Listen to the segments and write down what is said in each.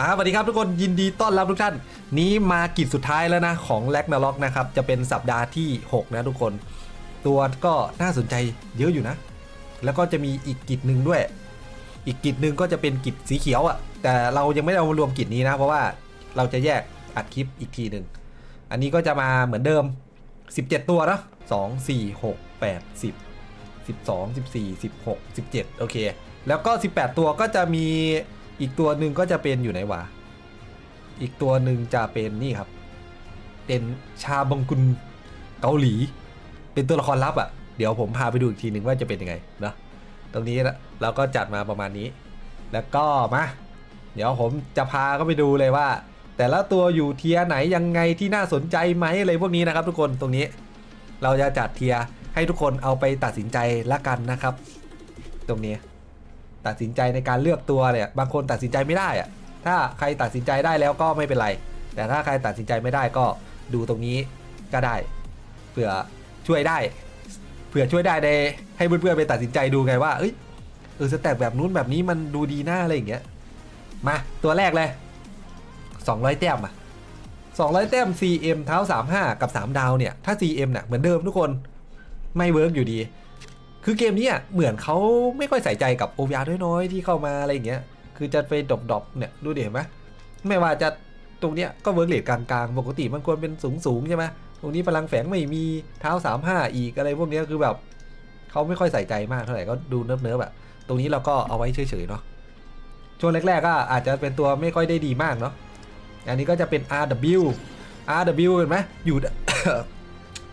มาสวัสดีครับทุกคนยินดีต้อนรับทุกท่าน นี้มากิจสุดท้ายแล้วนะของแล็กนาล็อกนะครับ จะเป็นสัปดาห์ที่ 6 นะทุกคน ตัวก็น่าสนใจเยอะอยู่นะ แล้วก็จะมีอีกกิจหนึ่งด้วย อีกกิจหนึ่งก็จะเป็นกิจสีเขียวอะ่ะ แต่เรายังไม่ได้เอามารวมกิจนี้นะ เพราะว่าเราจะแยกอัดคลิปอีกทีหนึ่งอันนี้ก็จะมาเหมือนเดิม 17 ตัวนอะ2 4 6 8 10 12 14 16 17 โอเค แล้วก็ 18 ตัวก็จะมี อีกตัวหนึ่งก็จะเป็นอยู่ไหนวะ อีกตัวหนึ่งจะเป็นนี่ครับ เป็นชาบงกุลเกาหลี เป็นตัวละครลับอะ่ะ เดี๋ยวผมพาไปดูอีกทีหนึ่งว่าจะเป็นยังไงนะตรงนี้เราก็จัดมาประมาณนี้ แล้วก็มา เดี๋ยวผมจะพาก็ไปดูเลยว่า แต่ละตัวอยู่เทียไหนยังไงที่น่าสนใจไหมอะไรพวกนี้นะครับ ทุกคนตรงนี้ เราจะจัดเทียให้ทุกคนเอาไปตัดสินใจละกันนะครับ ตรงนี้ ตัดสินใจในการเลือกตัวเนี่ยบางคนตัดสินใจไม่ได้อะถ้าใครตัดสินใจได้แล้วก็ไม่เป็นไร แต่ถ้าใครตัดสินใจไม่ได้ก็ดูตรงนี้ก็ได้เผื่อช่วยได้เผื่อช่วยได้ในให้เพื่อนๆไปตัดสินใจดูไงว่าเอ้ยเออสแต็กแบบนู้นแบบนี้มันดูดีหน้าอะไรอย่างเงี้ยมาตัวแรกเลย 200 แต้มอะ200 แต้ม CM เท้า 35 กับ 3 ดาวเนี่ย ถ้า CM เนี่ยเหมือนเดิมทุกคนไม่เวิร์กอยู่ดี คือเกมนี้อะเหมือนเขาไม่ค่อยใส่ใจกับโอ r น้อยๆที่เข้ามาอะไรอย่างเงี้ย คือจะไปดรอปๆเนี่ยดูดิเห็นไหมไม่ว่าจะตรงเนี้ยก็เวิร์กเลทกลางๆ ปกติมันควรเป็นสูงๆใช่ไหมตรงนี้พลังแฝงไม่มีเท้า 35 อีกอะไรพวกเนี้ยคือแบบเขาไม่ค่อยใส่ใจมากเท่าไหร่ก็ดูเนิบๆแบบตรงนี้เราก็เอาไว้เฉยๆเนาะช่วงแรกๆก็อาจจะเป็นตัวไม่ค่อยได้ดีมากเนาะอันนี้ก็จะเป็น RW RW เห็นไหมอยู่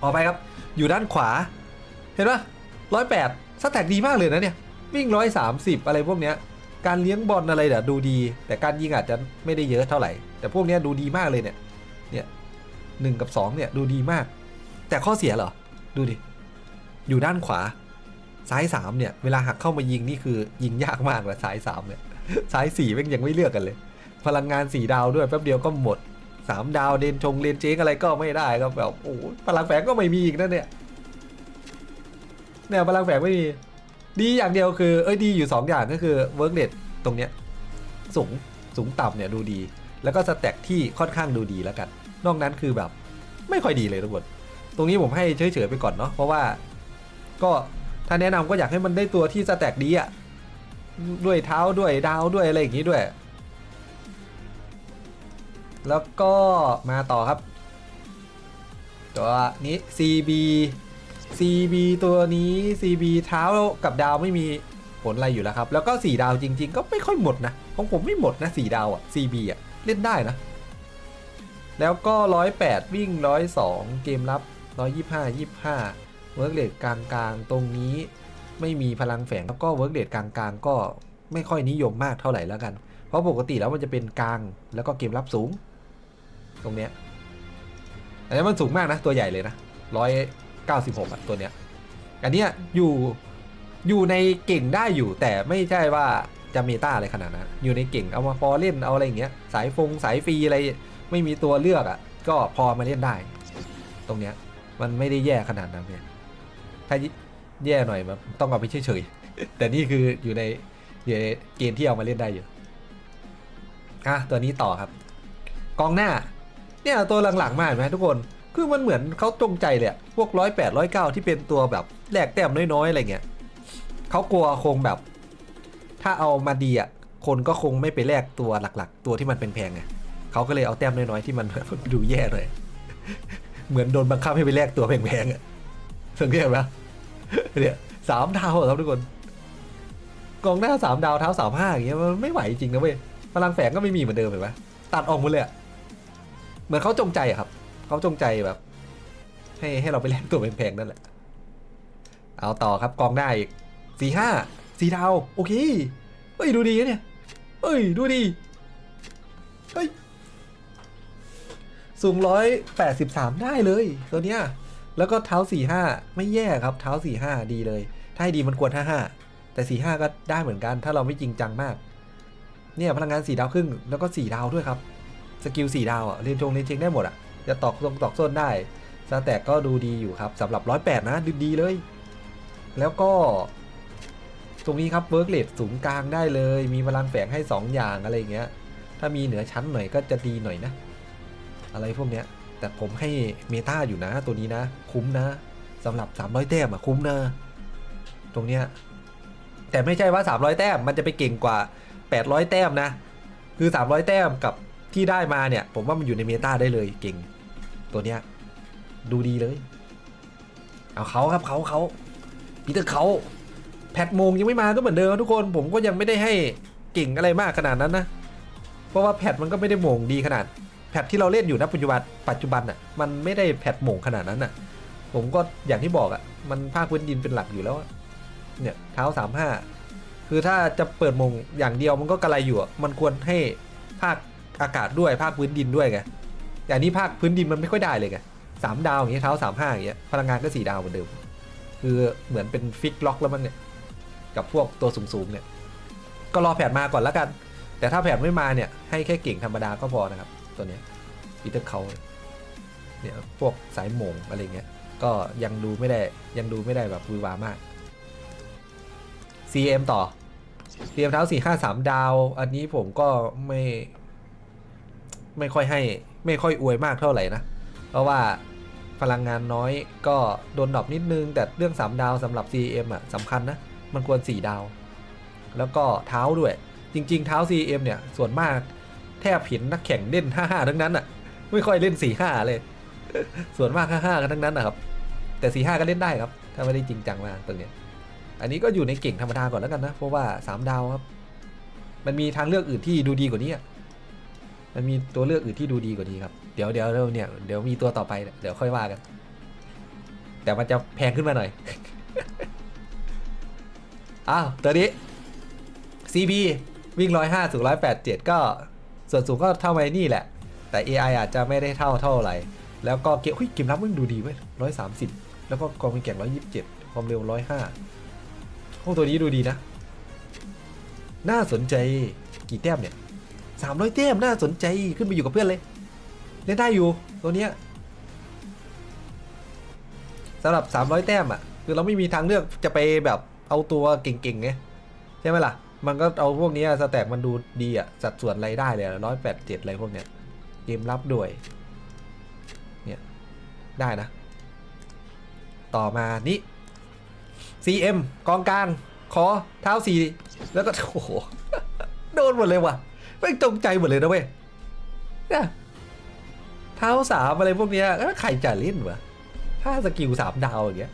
ออกไปครับ อยู่ด้านขวา เห็นปะ ร้อยแปดสแต็กดีมากเลยนะเนี่ย วิ่งร้อยสามสิบอะไรพวกเนี้ย การเลี้ยงบอลอะไรเดี๋ยดูดี แต่การยิงอาจจะไม่ได้เยอะเท่าไหร่ แต่พวกเนี้ยดูดีมากเลยเนี่ย เนี่ยหนึ่งกับสองเนี่ยดูดีมาก แต่ข้อเสียเหรอ ดูดิ อยู่ด้านขวา ซ้ายสามเนี่ย เวลาหักเข้ามายิงนี่คือยิงยากมากเลยซ้ายสามเนี่ย ซ้ายสี่แม่งยังไม่เลือกกันเลย พลังงานสี่ดาวด้วยแป๊บเดียวก็หมดสามดาวเดนชงเลนเจ๊งอะไรก็ไม่ได้ก็แบบโอ้พลังแฝงก็ไม่มีอีกนั่นเนี่ย เนี่ยพลังแฝงไม่มี ดีอย่างเดียวคือ เอ้ยดีอยู่ 2 อย่างก็คือเวิร์กเ e ตตรงเนี้ยสูงสูงต่ำเนี่ยดูดี แล้วก็สแต็กที่ค่อนข้างดูดีแล้วกัน นอกนั้นคือแบบไม่ค่อยดีเลยทุกคนตรงนี้ผมให้เฉยๆไปก่อนเนาะเพราะว่าก็ถ้าแนะนำก็อยากให้มันได้ตัวที่สแต็กดีอะด้วยเท้าด้วยดาวด้วยอะไรอย่างนี้ด้วย แล้วก็มาต่อครับ ตัวนี้ CB CB ตัวนี้ CB เท้ากับดาวไม่มีผลอะไรอยู่แล้วครับ แล้วก็ 4 ดาวจริง ๆ ก็ไม่ค่อยหมดนะ ของผมไม่หมดนะ 4 ดาวอะ CB อะเล่นได้นะ แล้วก็ 108 วิ่ง 102 เกมรับ 125 25 เวิร์กเลดกลางๆ ตรงนี้ไม่มีพลังแฝงแล้วก็เวิร์กเลดกลางๆ ก็ไม่ค่อยนิยมมากเท่าไหร่แล้วกัน เพราะปกติแล้วมันจะเป็นกลางแล้วก็เกมรับสูง ตรงเนี้ยอันนี้มันสูงมากนะ ตัวใหญ่เลยนะร้อย เก้าสิบหกอะตัวเนี้ยอันเนี้ยอยู่อยู่ในเก่งได้อยู่ แต่ไม่ใช่ว่าจะเมตาอะไรขนาดนั้นอยู่ในเก่งเอามาพอเล่นเอาอะไรอย่างเงี้ยสายฟงสายฟรีอะไรไม่มีตัวเลือกอะก็พอมาเล่นได้ ตรงเนี้ยมันไม่ได้แย่ขนาดนั้นเนี่ยถ้าแย่หน่อยมันต้องเอาไปเฉยๆแต่นี่คืออยู่ในอยู่ในเกณฑ์ที่เอามาเล่นได้อยู่อะตัวนี้ต่อครับ กองหน้า เนี่ยตัวหลังๆมาเห็นไหมทุกคน คือมันเหมือนเขาจงใจเลยพวกร้อยแปดร้อยเก้าที่เป็นตัวแบบแลกแต้มน้อยๆอะไรเงี้ยเขากลัวคงแบบ ถ้าเอามาดีอะคนก็คงไม่ไปแลกตัวหลัก ๆ ตัวที่มันเป็นแพงไงเขาก็เลยเอาแต้มน้อยๆที่มันดูแย่หน่อยเหมือนโดนบังคับให้ไปแลกตัวแพงๆอะสังเกตไหมเนี่ยสามดาวครับทุกคนกองหน้าสามดาวเท้าสามห้าอย่างเงี้ยมันไม่ไหวจริงนะเว้ยพลังแฝงก็ไม่มีเหมือนเดิมเห็นไหมตัดออกหมดเลยเหมือนเขาจงใจอะครับ เขาจงใจแบบ ให้ให้เราไปแลกตัวแพงๆนั่นแหละ เอาต่อครับกองหน้าอีกสี่ห้าสี่ดาว โอเคเฮ้ยดูดีนะเนี่ยเฮ้ยดูดีเฮ้ยสูงร้อยแปดสิบสามได้เลยตัวเนี้ยแล้วก็เท้าสี่ห้าไม่แย่ครับเท้าสี่ห้าดีเลย ถ้าให้ดีมันควรห้าห้าแต่สี่ห้าก็ได้เหมือนกัน ถ้าเราไม่จริงจังมาก เนี่ยพลังงานสี่ดาวครึ่งแล้วก็สี่ดาวด้วยครับ สกิลสี่ดาวอะเรียนจงเรียนเจงได้หมดอะ จะตอกตรงตอกโซนได้สแต็กก็ดูดีอยู่ครับสำหรับร้อยแปดนะดีดีเลย แล้วก็ ตรงนี้ครับเวิร์กเลดสูงกลางได้เลย มีพลังแฝงให้ 2 อย่างอะไรเงี้ย ถ้ามีเหนือชั้นหน่อยก็จะดีหน่อยนะ อะไรพวกเนี้ย แต่ผมให้เมตาอยู่นะ ตัวนี้นะ คุ้มนะสำหรับ 300 แต้มอะคุ้มนะ ตรงเนี้ยแต่ไม่ใช่ว่า 300 แต้มมันจะไปเก่งกว่า 800 แต้มนะ คือ 300 แต้มกับที่ได้มาเนี่ย ผมว่ามันอยู่ในเมตาได้เลยเก่ง ตัวเนี้ยดูดีเลย เอาเขาครับเขาเขาพีเตอร์เขาแพทโมงยังไม่มาก็เหมือนเดิมทุกคนผมก็ยังไม่ได้ให้เก่งอะไรมากขนาดนั้นนะ เพราะว่าแพทมันก็ไม่ได้โมงดีขนาด แพทที่เราเล่นอยู่ณปัจจุบันปัจจุบันอะมันไม่ได้แพทโมงขนาดนั้นอะ ผมก็อย่างที่บอกอะมันภาคพื้นดินเป็นหลักอยู่แล้วเนี่ยเท้าสามห้าคือถ้าจะเปิดมงอย่างเดียวมันก็กระไรอยู่ มันควรให้ภาคอากาศด้วยภาคพื้นดินด้วยไง แต่อันนี้ภาคพื้นดินมันไม่ค่อยได้เลยไงสามดาวอย่างเงี้ยเท้าสามห้าอย่างเงี้ยพลังงานก็สี่ดาวเหมือนเดิม คือเหมือนเป็นฟิกล็อกแล้วมั้งเนี่ยกับพวกตัวสูงๆเนี่ยก็รอแผนมาก่อนแล้วกัน แต่ถ้าแผนไม่มาเนี่ยให้แค่เก่งธรรมดาก็พอนะครับ ตัวเนี้ยปีเตอร์เขาเนี่ยพวกสายหมงอะไรเงี้ยก็ยังดูไม่ได้ยังดูไม่ได้แบบวิวามาก CM ต่อ CM เท้า4 5 3ดาว อันนี้ผมก็ไม่ ไม่ค่อยให้ ไม่ค่อยอวยมากเท่าไหร่นะ เพราะว่าพลังงานน้อยก็โดนดรอปนิดนึง แต่เรื่อง 3 ดาวสำหรับ CM อะสำคัญนะ มันควร 4 ดาว แล้วก็เท้าด้วย จริง ๆ เท้า CM เนี่ย ส่วนมากแทบเห็นนักแข่งเล่น 5-5 ทั้งนั้นอะ ไม่ค่อยเล่น 4-5 เลย ส่วนมาก 5-5 กันทั้งนั้นนะครับ แต่ 4-5 ก็เล่นได้ครับ ถ้าไม่ได้จริงจังมากตรงเนี้ยอันนี้ก็อยู่ในเก่งธรรมดาก่อนแล้วกันนะ เพราะว่า 3 ดาวครับ มันมีทางเลือกอื่นที่ดูดีกว่านี้อะ มันมีตัวเลือกอื่นที่ดูดีกว่านี้ครับ เดี๋ยวเดี๋ยวเนี่ยเดี๋ยวมีตัวต่อไป เดี๋ยวค่อยว่ากัน แต่มันจะแพงขึ้นมาหน่อย อ้าว ตัวนี้ CP วิ่ง105สูง187ก็ส่วนสูงก็เท่าไมนี่แหละ แต่ AI อาจจะไม่ได้เท่าเท่าไหร่ แล้วก็เกมเฮ้ยเกมรับมึงดูดีเว้ย130แล้วก็กองมีแก่ง127ความเร็ว105โอ้ตัวนี้ดูดีนะ น่าสนใจกี่แต้มเนี่ย 300แต้มน่าสนใจขึ้นไปอยู่กับเพื่อนเลยเล่นได้อยู่ตัวเนี้ยสำหรับ 300 แต้มอะคือเราไม่มีทางเลือกจะไปแบบเอาตัวเก่งๆไงใช่ไหมล่ะ มันก็เอาพวกนี้สแต็กมันดูดีอะสัดส่วนรายได้เลยร้อยแปดเจ็ดอะไรพวกเนี้ยเกมรับด้วยเนี่ยได้นะ ต่อมานี่ CM กองกลางคอเท้าสีแล้วก็ โอ้โห โดนหมดเลยว่ะ ไม่ตรงใจหมดเลยนะเว้ยเนี่ยเท้าสามอะไรพวกเนี้ยแล้วใครจะเล่นวะถ้าสกิลสามดาวอย่างเงี้ย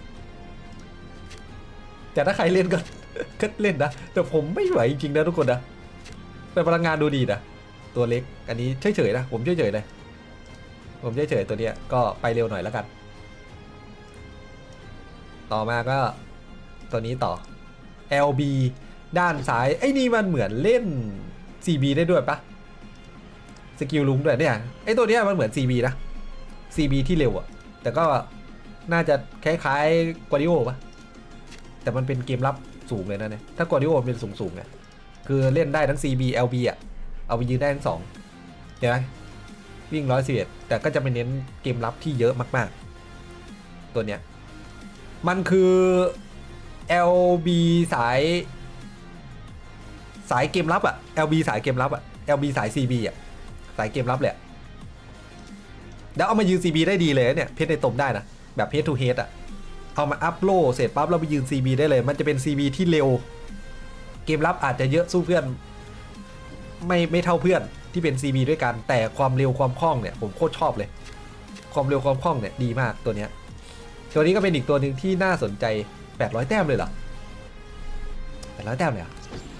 แต่ถ้าใครเล่นก็ก็เล่นนะ แต่ผมไม่ไหวจริงนะทุกคนนะแต่พลังงานดูดีนะตัวเล็กอันนี้เฉยๆนะผมเฉยๆเลยผมเฉยๆตัวเนี้ยก็ไปเร็วหน่อยแล้วกัน ต่อมาก็ตัวนี้ต่อ LB ด้านซ้ายไอ้นี่มันเหมือนเล่น CB ได้ด้วยปะสกิลลุงด้วยเนี่ยไอตัวเนี้ยมันเหมือน CB นะ CB ที่เร็วอะแต่ก็น่าจะคล้ายๆกวาดิโอปะแต่มันเป็นเกมรับสูงเลยนะเนี่ย ถ้ากวาดิโอเป็นสูงสูงๆเนี่ย คือเล่นได้ทั้ง CB LB อะเอาไปยืนได้ทั้งสองเห็นไหมวิ่งร้อยสิบเอ็ดแต่ก็จะไปเน้นเกมรับที่เยอะมากๆ ตัวเนี้ย มันคือ LB สาย สายเกมรับอะ LB สายเกมรับอะ LB สาย CB อะสายเกมรับเลยอะแล้วเอามายืน CB ได้ดีเลยเนี่ยเพชรในตมได้นะ แบบเพชรทูเฮดอะเอามาอัพโหลเสร็จปั๊บเราไปยืน CB ได้เลย มันจะเป็น CB ที่เร็ว เกมรับอาจจะเยอะสู้เพื่อน ไม่ไม่เท่าเพื่อนที่เป็น CB ด้วยกัน แต่ความเร็วความคล่องเนี่ยผมโคตรชอบเลย ความเร็วความคล่องเนี่ยดีมากตัวเนี้ยตัวนี้ก็เป็นอีกตัวหนึ่งที่น่าสนใจ 800 แต้มเลยเหรอ800แต้มเลยออื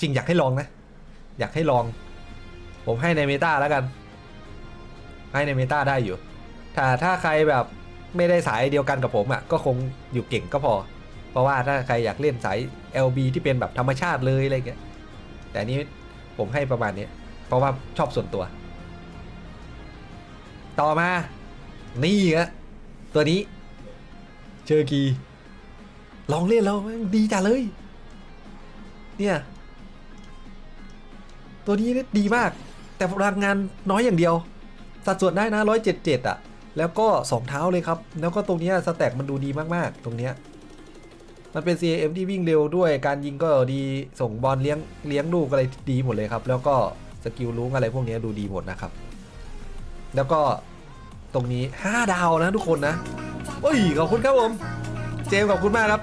จริงอยากให้ลองนะ อยากให้ลอง ผมให้ในเมตาแล้วกัน ให้ในเมตาได้อยู่ ถ้าถ้าใครแบบไม่ได้สายเดียวกันกับผมอะ ก็คงอยู่เก่งก็พอ เพราะว่าถ้าใครอยากเล่นสาย LB ที่เป็นแบบธรรมชาติเลยอะไรเงี้ย แต่นี้ผมให้ประมาณนี้ เพราะว่าชอบส่วนตัว ต่อมา นี่ฮะตัวนี้ เชอร์กี ลองเล่นแล้วดีจังเลย เนี่ย ตัวนี้ดีมาก แต่พลังงานน้อยอย่างเดียว สัดส่วนได้นะร้อยเจ็ดเจ็ดอะแล้วก็สองเท้าเลยครับ แล้วก็ตรงนี้สแต็กมันดูดีมากๆ ตรงเนี้ยมันเป็น CAM ที่วิ่งเร็วด้วย การยิงก็ดี ส่งบอลเลี้ยงเลี้ยงลูกอะไรดีหมดเลยครับ แล้วก็สกิลลุ้งอะไรพวกนี้ดูดีหมดนะครับ แล้วก็ตรงนี้ 5 ดาวนะทุกคนนะเอ้ย ขอบคุณครับผม เจมส์ขอบคุณมากครับ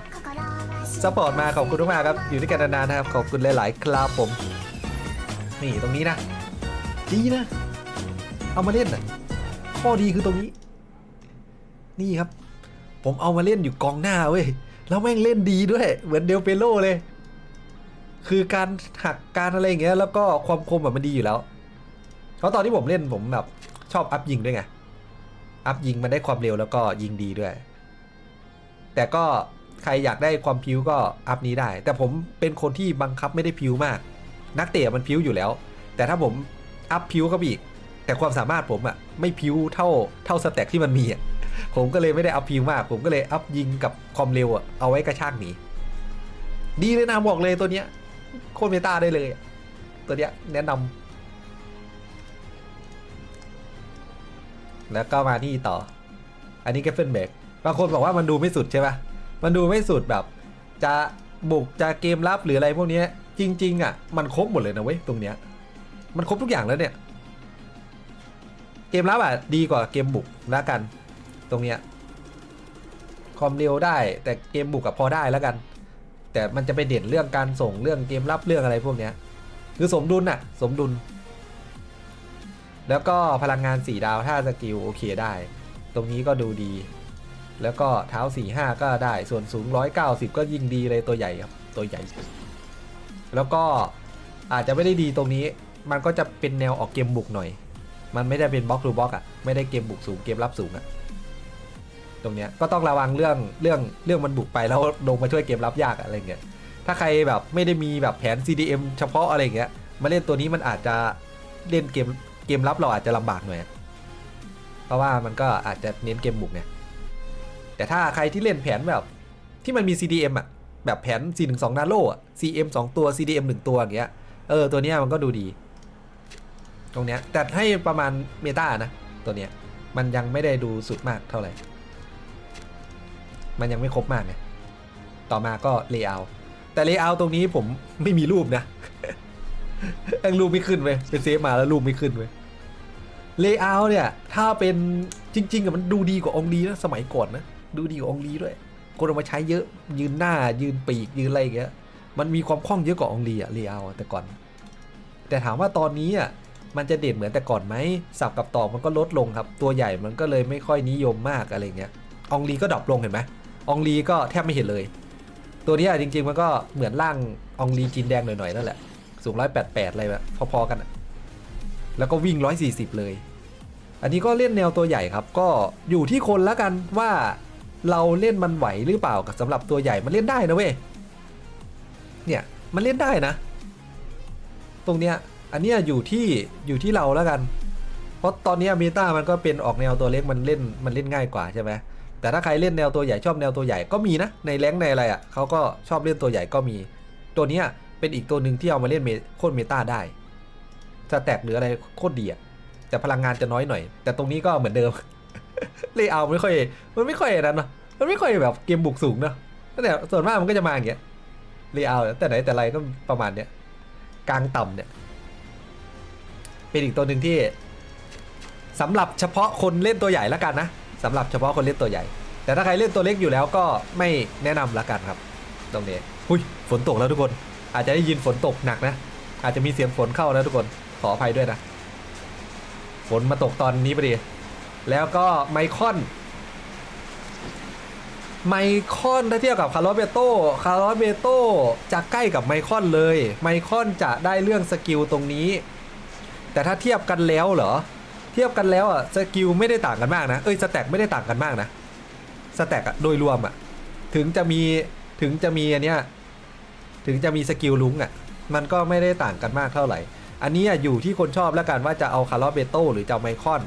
ซัพพอร์ตมาขอบคุณมากครับ อยู่ด้วยกันนานๆนะครับ ขอบคุณหลายๆครับผม นี่ตรงนี้นะ ดีนะ เอามาเล่นน่ะข้อดีคือตรงนี้ นี่ครับ ผมเอามาเล่นอยู่กองหน้าเว้ย แล้วแม่งเล่นดีด้วย เหมือนเดลเปโลเลย คือการหักการอะไรอย่างเงี้ย แล้วก็ความคมแบบมันดีอยู่แล้ว เพราะตอนที่ผมเล่นผมแบบชอบอัพยิงด้วยไง อัพยิงมันได้ความเร็วแล้วก็ยิงดีด้วย แต่ก็ ใครอยากได้ความพิ้วก็อัพนี้ได้ แต่ผมเป็นคนที่บังคับไม่ได้พิ้วมาก นักเตะมันพิ้วอยู่แล้ว แต่ถ้าผมอัพพิ้วเข้าไปอีก แต่ความสามารถผมอะไม่พิ้วเท่าเท่าสแต็กที่มันมีอะผมก็เลยไม่ได้อัพพิ้วมาก ผมก็เลยอัพยิงกับความเร็วอะเอาไว้กระชากหนีดีเลยนะบอกเลยตัวเนี้ยโคตรเมตาได้เลย ตัวเนี้ยแนะนำแล้วก็มาที่ต่อ อันนี้แกฟเฟนเบกบางคนบอกว่ามันดูไม่สุดใช่ปะ มันดูไม่สุดแบบ จะบุกจะเกมรับหรืออะไรพวกนี้จริง ๆ อะ มันครบหมดเลยนะเว้ยตรงเนี้ย มันครบทุกอย่างแล้วเนี่ย เกมรับอะดีกว่าเกมบุกแล้วกัน ตรงเนี้ยความเร็วได้ แต่เกมบุกกับพอได้แล้วกัน แต่มันจะไปเด่นเรื่องการส่งเรื่องเกมรับเรื่องอะไรพวกเนี้ยคือสมดุลน่ะ สมดุล แล้วก็พลังงาน 4 ดาวถ้าสกิลโอเคได้ ตรงนี้ก็ดูดี แล้วก็เท้า 4 5 ก็ได้ส่วนสูง 190 ก็ยิ่งดีเลยตัวใหญ่ครับตัวใหญ่ แล้วก็อาจจะไม่ได้ดีตรงนี้ มันก็จะเป็นแนวออกเกมบุกหน่อย มันไม่ได้เป็นบล็อกทูบล็อกอะไม่ได้เกมบุกสูงเกมรับสูงอะตรงเนี้ยก็ต้องระวังเรื่องเรื่องเรื่องมันบุกไปแล้วลงมาช่วยเกมรับยากอะไรเงี้ยถ้าใครแบบไม่ได้มีแบบแผน CDM เฉพาะอะไรเงี้ยมาเล่นตัวนี้มันอาจจะเล่นเกมเกมรับเราอาจจะลำบากหน่อยเพราะว่ามันก็อาจจะเน้นเกมบุกไง แต่ถ้าใครที่เล่นแผนแบบ ที่มันมี CDM อะแบบแผน4 1 2 นาโลอะ CM 2 ตัว CDM 1 ตัวอย่างเงี้ยเออตัวเนี้ยมันก็ดูดี ตรงเนี้ยแต่ให้ประมาณเมตานะตัวเนี้ยมันยังไม่ได้ดูสุดมากเท่าไหร่ มันยังไม่ครบมากไงต่อมาก็เลเยอร์แต่เลเยอร์ตรงนี้ผมไม่มีรูปนะยังรูปไม่ขึ้นเว้ยเป็นเซฟมาแล้วรูปไม่ขึ้นเว้ยเลเยอร์เนี่ย ถ้าเป็นจริงๆอะมันดูดีกว่าองลีนะสมัยก่อนนะ ดูดีกว่าองลีด้วย คนเอามาใช้เยอะ ยืนหน้า ยืนปีก ยืนอะไรอย่างเงี้ย มันมีความคล่องเยอะกว่าองลีอะเลเยอร์แต่ก่อน แต่ถามว่าตอนนี้อะมันจะเด่นเหมือนแต่ก่อนไหมสับกับตอกมันก็ลดลงครับ ตัวใหญ่มันก็เลยไม่ค่อยนิยมมากอะไรเงี้ย องลีก็ดรอปลงเห็นไหมองลีก็แทบไม่เห็นเลย ตัวนี้ยจริง ๆ มันก็เหมือนร่างองลีจีนแดงหน่อยๆนั่นแหละ สูงร้อยแปดแปดอะไรแบบพอๆกัน แล้วก็วิ่งร้อยสี่สิบเลย อันนี้ก็เล่นแนวตัวใหญ่ครับ ก็อยู่ที่คนละกันว่า เราเล่นมันไหวหรือเปล่ากับสำหรับตัวใหญ่มันเล่นได้นะเว้ยเนี่ยมันเล่นได้นะ ตรงเนี้ยอันเนี้ยอยู่ที่อยู่ที่เราแล้วกัน เพราะตอนนี้เมตามันก็เป็นออกแนวตัวเล็กมันเล่นมันเล่นง่ายกว่าใช่ไหมแต่ถ้าใครเล่นแนวตัวใหญ่ชอบแนวตัวใหญ่ก็มีนะในแรงในอะไรอะเขาก็ชอบเล่นตัวใหญ่ก็มี ตัวเนี้ยเป็นอีกตัวหนึ่งที่เอามาเล่นโคตรเมตาได้สแตกหรืออะไรโคตรดีอะแต่พลังงานจะน้อยหน่อย แต่ตรงนี้ก็เหมือนเดิม เลยเอาไม่ค่อย มันไม่ค่อยนั้นเนะมันไม่ค่อยแบบเกมบุกสูงเนอะแต่ส่วนมากมันก็จะมาอย่างเงี้ยเลยเอาแต่ไหนแต่ไรก็ประมาณเนี้ยกลางต่ำเนี่ย เป็นอีกตัวหนึ่งที่สำหรับเฉพาะคนเล่นตัวใหญ่ละกันนะสำหรับเฉพาะคนเล่นตัวใหญ่ แต่ถ้าใครเล่นตัวเล็กอยู่แล้วก็ไม่แนะนำละกันครับ ตรงนี้หุยฝนตกแล้วทุกคน อาจจะได้ยินฝนตกหนักนะ อาจจะมีเสียงฝนเข้านะทุกคนขออภัยด้วยนะฝนมาตกตอนนี้พอดี แล้วก็ไมคอน ไมคอนถ้าเทียบกับคาร์ลเบโตคาร์ลเบโตจะใกล้กับไมคอนเลย ไมคอนจะได้เรื่องสกิลตรงนี้ แต่ถ้าเทียบกันแล้วเหรอ เทียบกันแล้วอะสกิลไม่ได้ต่างกันมากนะ เอ้ยสแต็กไม่ได้ต่างกันมากนะ สแต็กโดยรวมอะ ถึงจะมีถึงจะมีอันเนี้ย ถึงจะมีสกิลลุงอะ มันก็ไม่ได้ต่างกันมากเท่าไหร่ อันนี้อยู่ที่คนชอบแล้วกันว่าจะเอาคาร์ลเบโตหรือจะเอาไมคอน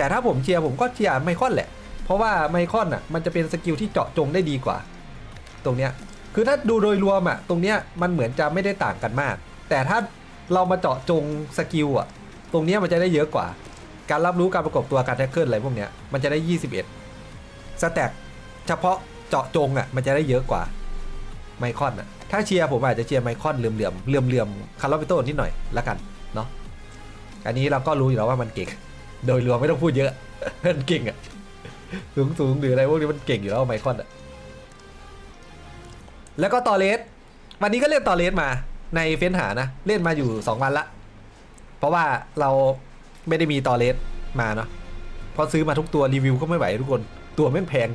แต่ถ้าผมเชียร์ผมก็เชียร์ไมคอนแหละ เพราะว่าไมคอนอะมันจะเป็นสกิลที่เจาะจงได้ดีกว่า ตรงเนี้ยคือถ้าดูโดยรวมอะตรงเนี้ยมันเหมือนจะไม่ได้ต่างกันมาก แต่ถ้าเรามาเจาะจงสกิลอะตรงเนี้ยมันจะได้เยอะกว่า การรับรู้การประกบตัวการแท็กเกิลอะไรพวกเนี้ยมันจะได้ 21สแต็กเฉพาะเจาะจงอะมันจะได้เยอะกว่าไมคอนอะถ้าเชียร์ผมอาจจะเชียร์ไมคอนเหลื่อมเหลื่อมเหลื่อมเหลื่อมคาร์ลอปิโต้นิดหน่อยละกันเนาะอันนี้เราก็รู้อยู่แล้วว่ามันเก่ง โดยรวมไม่ต้องพูดเยอะมันเก่งอะสูงสูงหรืออะไรพวกนี้มันเก่งอยู่แล้วไมคอนอะแล้วก็ตอเลสวันนี้ก็เล่นตอเลสมาในเฟ้นหานะ เล่นมาอยู่ 2 วันละ เพราะว่าเราไม่ได้มีตอเลสมาเนาะพราะซื้อมาทุกตัวรีวิวก็ไม่ไหวทุกคนตัวแม่แพง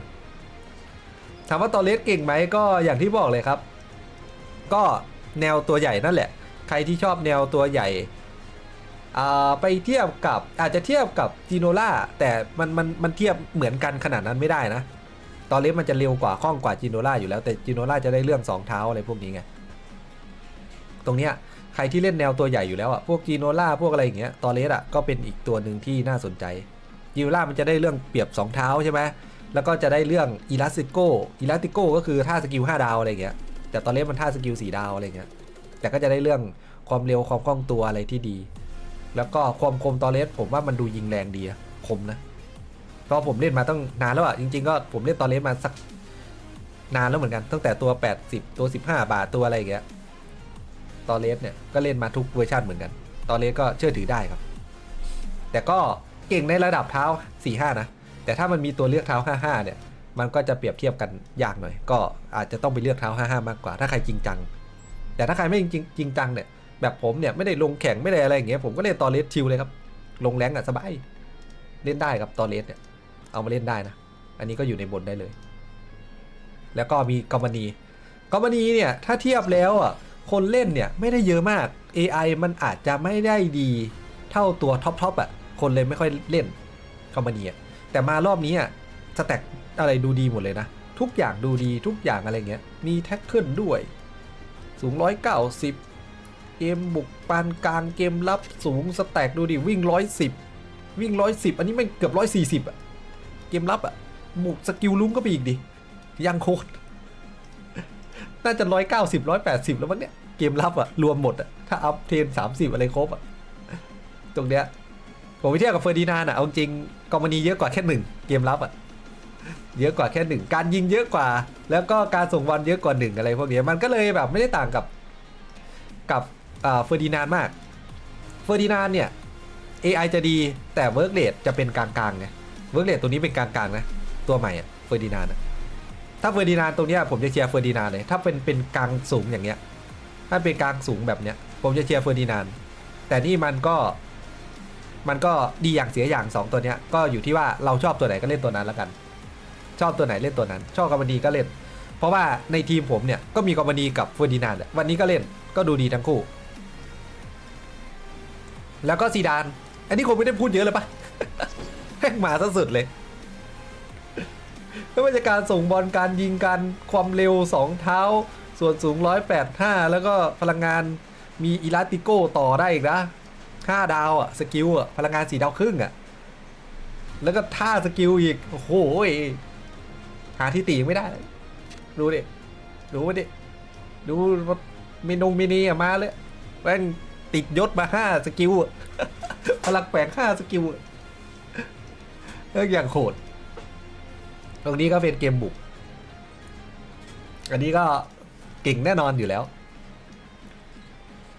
ถามว่าตอเลสเก่งไหมก็อย่างที่บอกเลยครับ ก็แนวตัวใหญ่นั่นแหละ ใครที่ชอบแนวตัวใหญ่ ไปเทียบกับอาจจะเทียบกับจีโนล่าแต่มันมันมันเทียบเหมือนกันขนาดนั้นไม่ได้นะ ตอนเลสมันจะเร็วกว่าคล่องกว่าจีโนล่าอยู่แล้วแต่จีโนล่าจะได้เรื่องสองเท้าอะไรพวกนี้ไง ตรงเนี้ยใครที่เล่นแนวตัวใหญ่อยู่แล้วอะพวกจีโนล่าพวกอะไรอย่างเงี้ยตอนเลสอะก็เป็นอีกตัวหนึ่งที่น่าสนใจจีโนล่ามันจะได้เรื่องเปรียบสองเท้าใช่ไหมแล้วก็จะได้เรื่องอิลาสติโกอิลาสติโกก็คือท่าสกิล5ดาวอะไรอย่างเงี้ยแต่ตอนเล่นมันท่าสกิล4ดาวอะไรอย่างเงี้ยแต่ก็จะได้เรื่องความเร็วความคล่องตัวอะไรที่ดี แล้วก็ความคมตอเลสผมว่ามันดูยิงแรงดีอะคมนะเพราะผมเล่นมาตั้งนานแล้วอะจริงๆก็ผมเล่นตอเลสมาสักนานแล้วเหมือนกัน ตั้งแต่ตัว 80 ตัว 15 บาทตัวอะไรอย่างเงี้ยตอเลสเนี่ยก็เล่นมาทุกเวอร์ชันเหมือนกัน ตอเลสก็เชื่อถือได้ครับ แต่ก็เก่งในระดับเท้า 4-5 นะ แต่ถ้ามันมีตัวเลือกเท้า 55 เนี่ย มันก็จะเปรียบเทียบกันยากหน่อย ก็อาจจะต้องไปเลือกเท้า 55 มากกว่า ถ้าใครจริงจัง แต่ถ้าใครไม่จริงจริงจังเนี่ย แบบผมเนี่ยไม่ได้ลงแข่งไม่ได้อะไรอย่างเงี้ยผมก็เล่นตอเลสชิลเลยครับ ลงแรงอะสบาย เล่นได้ครับตอเลสเนี่ย เอามาเล่นได้นะ อันนี้ก็อยู่ในบนได้เลย แล้วก็มีกอมมานีกอมมานีเนี่ยถ้าเทียบแล้วอะคนเล่นเนี่ยไม่ได้เยอะมาก AI มันอาจจะไม่ได้ดีเท่าตัวท็อปทอปอะคนเลยไม่ค่อยเล่นกอมมานีอะแต่มารอบนี้อะสแต็กอะไรดูดีหมดเลยนะ ทุกอย่างดูดีทุกอย่างอะไรเงี้ย มีแท็กเกิลด้วย สูง190เก เกมบุกปานกลางเกมรับสูงสแต็กดูดิวิ่ง110วิ่ง110อันนี้ไม่งเกือบ140อะเกมรับอะบุกสกิลลุ้งก็ไปอีกดิยังโคตรน่าจะ190 180แล้วมั้งเนี่ยเกมรับอะรวมหมดอะถ้าอัพเทรน30อะไรครบอะตรงเนี้ยผมไปเทียบกับเฟอร์ดินานด์อะเอาจริงกอมมานีเยอะกว่าแค่หนึ่งเกมรับอะเยอะกว่าแค่หนึ่งการยิงเยอะกว่า แล้วก็การส่งบอลเยอะกว่าหนึ่งอะไรพวกนี้มันก็เลยแบบไม่ได้ต่างกับกับ เฟอร์ดินานด์มาก เฟอร์ดินานด์เนี่ย AI จะดีแต่เวิร์กเรทจะเป็นกลางๆไงเวิร์กเรทตัวนี้เป็นกลางๆนะ ตัวใหม่อะเฟอร์ดินานด์ถ้าเฟอร์ดินานด์ตรงเนี้ยผมจะเชียร์เฟอร์ดินานด์เลย ถ้าเป็นเป็นกลางสูงอย่างเงี้ย ถ้าเป็นกลางสูงแบบเนี้ย ผมจะเชียร์เฟอร์ดินานด์แต่นี่มันก็ มันก็ดีอย่างเสียอย่าง 2 ตัวเนี้ย ก็อยู่ที่ว่าเราชอบตัวไหนก็เล่นตัวนั้นแล้วกัน ชอบตัวไหนเล่นตัวนั้น ชอบกอมบานีก็เล่น เพราะว่าในทีมผมเนี่ยก็มีกอมบานีกับเฟอร์ดินานด์อะวันนี้ก็เล่นก็ดูดีทั้งคู่ แล้วก็ซีดาน อันนี้คงไม่ได้พูดเยอะเลยปะแม่งมาซะสุดเลยไม่ว่าจะการส่งบอลการยิงการความเร็ว 2 เท้า ส่วนสูง 185 แล้วก็พลังงานมีอิลาติโกต่อได้อีกนะห้าดาวอะสกิลอะพลังงานสี่ดาวครึ่งอะแล้วก็ท่าสกิลอีก โอ้โหยหาที่ตีไม่ได้ ดูดิ ดูดิ ดูว่าเมนูมินีอะมาเลยแม่ง ติดยศมาห้าสกิลพลังแฝงห้าสกิลเรื่องอย่างโหด ตรงนี้ก็เป็นเกมบุก อันนี้ก็เก่งแน่นอนอยู่แล้ว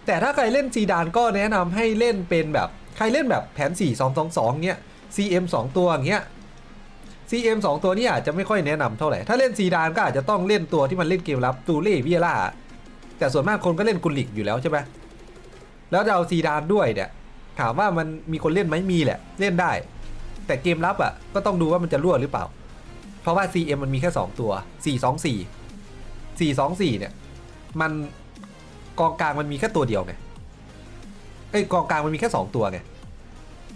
แต่ถ้าใครเล่นซีดานก็แนะนำให้เล่นเป็นแบบ ใครเล่นแบบแผน 4 2 2 2เนี้ย CM 2 ตัวอย่างเงี้ย CM 2 ตัวนี้อาจจะไม่ค่อยแนะนำเท่าไหร่ ถ้าเล่นซีดานก็อาจจะต้องเล่นตัวที่มันเล่นเกมรับตูเล่วิเอล่าแต่ส่วนมากคนก็เล่นกุลิกอยู่แล้วใช่ไหม แล้วจะเอาซีดานด้วยเนี่ยถามว่ามันมีคนเล่นไหมมีแหละ เล่นได้ แต่เกมรับอะก็ต้องดูว่ามันจะรั่วหรือเปล่า เพราะว่า CM มันมีแค่ 2 ตัว 4 2 4 4 2 4 เนี่ย มันกองกลางมันมีแค่ตัวเดียวไงไอ้กองกลางมันมีแค่ 2 ตัวไง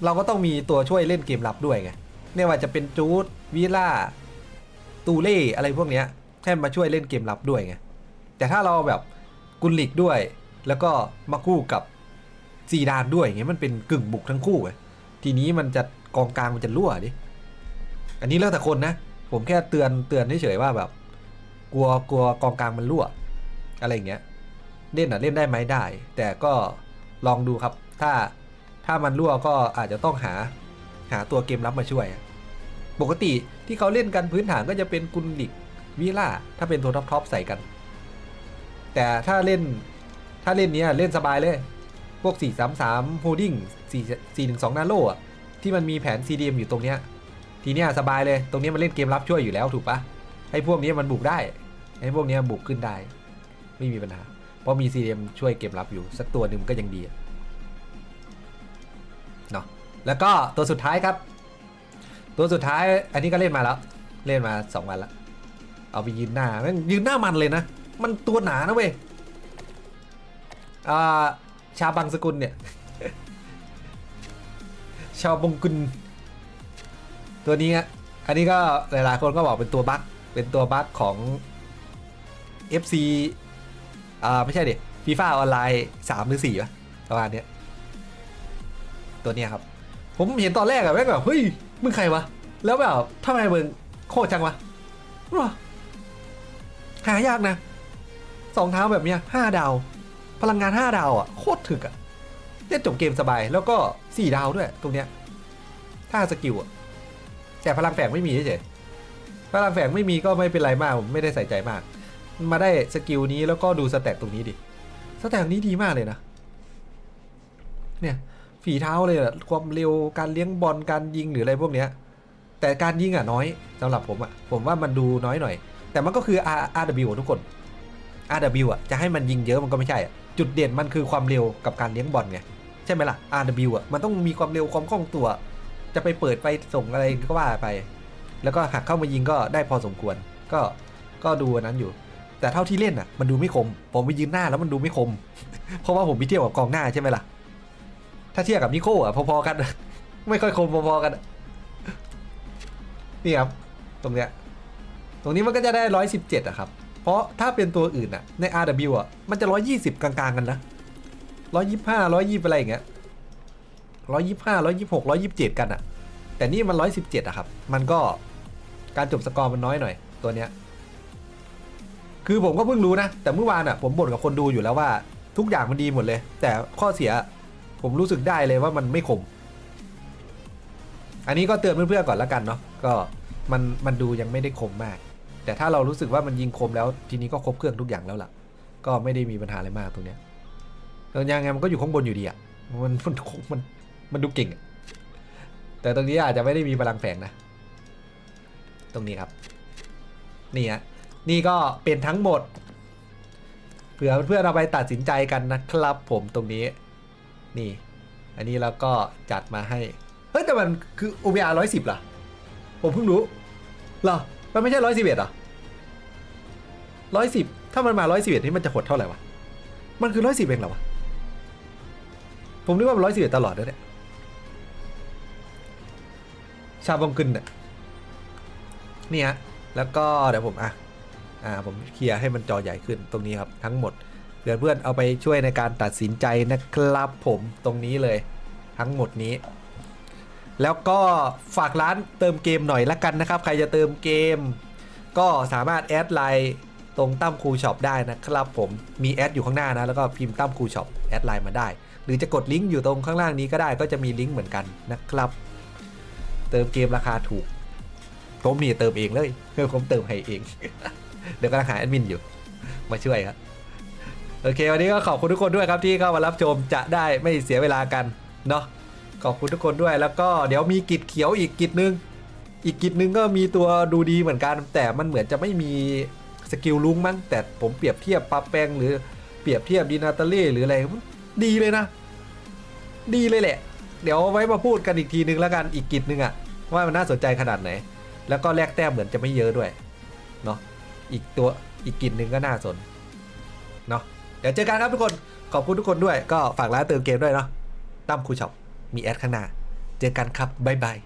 เราก็ต้องมีตัวช่วยเล่นเกมรับด้วยไงไม่ว่าจะเป็นจูดวิล่าตูเล่อะไรพวกเนี้ยให้มาช่วยเล่นเกมรับด้วยไงแต่ถ้าเราแบบกุนลิกด้วย แล้วก็มาคู่กับ ซีดานด้วยอย่างเงี้ยมันเป็นกึ่งบุกทั้งคู่ไงทีนี้มันจะกองกลางมันจะรั่วดิอันนี้แล้วแต่คนนะ ผมแค่เตือนเตือนเฉยๆว่าแบบ กลัวกลัวกองกลางมันรั่ว อะไรอย่างเงี้ยเล่นอะเล่นได้ไหมได้ แต่ก็ลองดูครับ ถ้าถ้ามันรั่วก็อาจจะต้องหาหาตัวเกมรับมาช่วย ปกติที่เขาเล่นกันพื้นฐานก็จะเป็นกุนลิกวิล่าถ้าเป็นตัวท็อปๆใส่กัน แต่ถ้าเล่นถ้าเล่นเนี้ยเล่นสบายเลย พวก 433 Holding 4 412 นาโลอะที่มันมีแผน CDM อยู่ตรงเนี้ยทีเนี้ยสบายเลยตรงเนี้ยมันเล่นเกมรับช่วยอยู่แล้วถูกปะให้พวกนี้มันบุกได้ให้พวกนี้บุกขึ้นได้ ไม่มีปัญหา เพราะมี CDM ช่วยเกมรับอยู่ สักตัวหนึ่งก็ยังดีเนาะแล้วก็ตัวสุดท้ายครับ ตัวสุดท้ายอันนี้ก็เล่นมาแล้ว เล่นมา 2 วันล้วเอาไปยืนหน้าแม่งยืนหน้ามันเลยนะ มันตัวหนานะเว้ยอ่า ชาบังสกุลเนี่ย ชาวบงกุล ตัวนี้อะอันนี้ก็หลายๆคนก็บอกเป็นตัวบั๊กเป็นตัวบั๊กของ FC อ่าไม่ใช่ดิฟีฟ่าออนไลน์สามหรือสี่ปะประมาณเนี้ยตัวเนี้ยครับ ผมเห็นตอนแรกอะแม่งแบบเฮ้ยมึงใครวะ แล้วแบบทำไมมึงโคตรจังวะหายากนะสองเท้าแบบเนี้ยห้าดาว พลังงานห้าดาวอะโคตรถึกอะเล่นจบเกมสบายแล้วก็สี่ดาวด้วยตรงเนี้ยถ้าสกิลอะแต่พลังแฝงไม่มีเฉยพลังแฝงไม่มีก็ไม่เป็นไรมากผมไม่ได้ใส่ใจมาก มาได้สกิลนี้แล้วก็ดูสแต็กตรงนี้ดิสแต็กนี้ดีมากเลยนะ เนี่ยฝีเท้าเลยอะความเร็วการเลี้ยงบอลการยิงหรืออะไรพวกเนี้ยแต่การยิงอะน้อยสำหรับผมอะผมว่ามันดูน้อยหน่อย แต่มันก็คือ R RW อะทุกคน RW อะจะให้มันยิงเยอะมันก็ไม่ใช่อะจุดเด่นมันคือความเร็วกับการเลี้ยงบอลไงใช่ไหมล่ะ RW อะมันต้องมีความเร็วความคล่องตัว จะไปเปิดไปส่งอะไรก็ว่าไป แล้วก็หักเข้ามายิงก็ได้พอสมควร ก็ก็ดูนั้นอยู่ แต่เท่าที่เล่นอะมันดูไม่คม ผมไปยืนหน้าแล้วมันดูไม่คม เพราะว่าผมไปเทียบกับกองหน้าใช่ไหมล่ะถ้าเทียบกับนิโคอะพอๆกัน ไม่ค่อยคมพอๆกันนี่ครับตรงเนี้ยตรงนี้มันก็จะได้ร้อยสิบเจ็ดอะครับ เพราะถ้าเป็นตัวอื่นอะใน RW อะมันจะร้อยยี่สิบกลางๆกันนะร้อยยี่ห้าร้อยยี่อะไรอย่างเงี้ยร้อยยี่ห้าร้อยยี่หกร้อยยี่เจ็ดกันอะแต่นี่มันร้อยสิบเจ็ดอะครับ มันก็การจบสกอร์มันน้อยหน่อยตัวเนี้ย คือผมก็เพิ่งรู้นะ แต่เมื่อวานอะผมบ่นกับคนดูอยู่แล้วว่า ทุกอย่างมันดีหมดเลย แต่ข้อเสียผมรู้สึกได้เลยว่ามันไม่คม อันนี้ก็เตือนเพื่อนๆก่อนละกันเนาะ ก็มันมันดูยังไม่ได้คมมาก แต่ถ้าเรารู้สึกว่ามันยิงคมแล้วทีนี้ก็ครบเครื่องทุกอย่างแล้วล่ะ ก็ไม่ได้มีปัญหาอะไรมากตรงเนี้ยแต่ยังไงมันก็อยู่ข้างบนอยู่ดีอะมันมันมันมันดูเก่งแต่ตรงนี้อาจจะไม่ได้มีพลังแฝงนะ ตรงนี้ครับ นี่ฮะนี่ก็เป็นทั้งหมดเผื่อเพื่อนเอาไปตัดสินใจกันนะครับ ผมตรงนี้ นี่ อันนี้เราก็จัดมาให้ เฮ้ยแต่มันคือ OVR ร้อยสิบล่ะผมเพิ่งรู้เหรอ มันไม่ใช่ร้อยสิบเอ็ดอะร้อยสิบถ้ามันมาร้อยสิบเอ็ดนี่มันจะหดเท่าไหร่วะ มันคือร้อยสิบเองเหรอวะ ผมนึกว่ามันร้อยสิบเอ็ดตลอดเลยเนี่ย ชาบองกึนเนี่ยนี่ฮะ แล้วก็เดี๋ยวผมอะ อ่า ผมเคลียร์ให้มันจอใหญ่ขึ้นตรงนี้ครับ ทั้งหมดเพื่อนเพื่อนเอาไปช่วยในการตัดสินใจนะครับผมตรงนี้เลย ทั้งหมดนี้ แล้วก็ฝากร้านเติมเกมหน่อยละกันนะครับ ใครจะเติมเกม ก็สามารถแอดไลน์ตรงตั้มคูช็อปได้นะครับผมมีแอดอยู่ข้างหน้านะ แล้วก็พิมพ์ตั้มคูช็อปแอดไลน์มาได้ หรือจะกดลิงก์อยู่ตรงข้างล่างนี้ก็ได้ก็จะมีลิงก์เหมือนกันนะครับ เติมเกมราคาถูก ผมนี่เติมเองเลยคือผมเติมให้เอง เดี๋ยวกำลังหาแอดมินอยู่ มาช่วยครับโอเค วันนี้ก็ขอบคุณทุกคนด้วยครับที่เข้ามารับชมจะได้ไม่เสียเวลากันเนาะ ขอบคุณทุกคนด้วย แล้วก็เดี๋ยวมีกิจเขียวอีกกิจนึง อีกกิจนึงก็มีตัวดูดีเหมือนกัน แต่มันเหมือนจะไม่มีสกิลลุงมั้งแต่ผมเปรียบเทียบปาแปงหรือเปรียบเทียบดินาตาเล่หรืออะไรดีเลยนะ ดีเลยแหละ เดี๋ยวไว้มาพูดกันอีกทีนึงแล้วกันอีกกิจนึงอะว่ามันน่าสนใจขนาดไหน แล้วก็แลกแต้มเหมือนจะไม่เยอะด้วยเนาะอีกตัวอีกกิจนึงก็น่าสนเนาะเดี๋ยวเจอกันครับทุกคนขอบคุณทุกคนด้วยก็ฝากร้านเติมเกมด้วยเนาะตั้มคูช็อป มีแอดข้างหน้า เจอกันครับบ๊ายบาย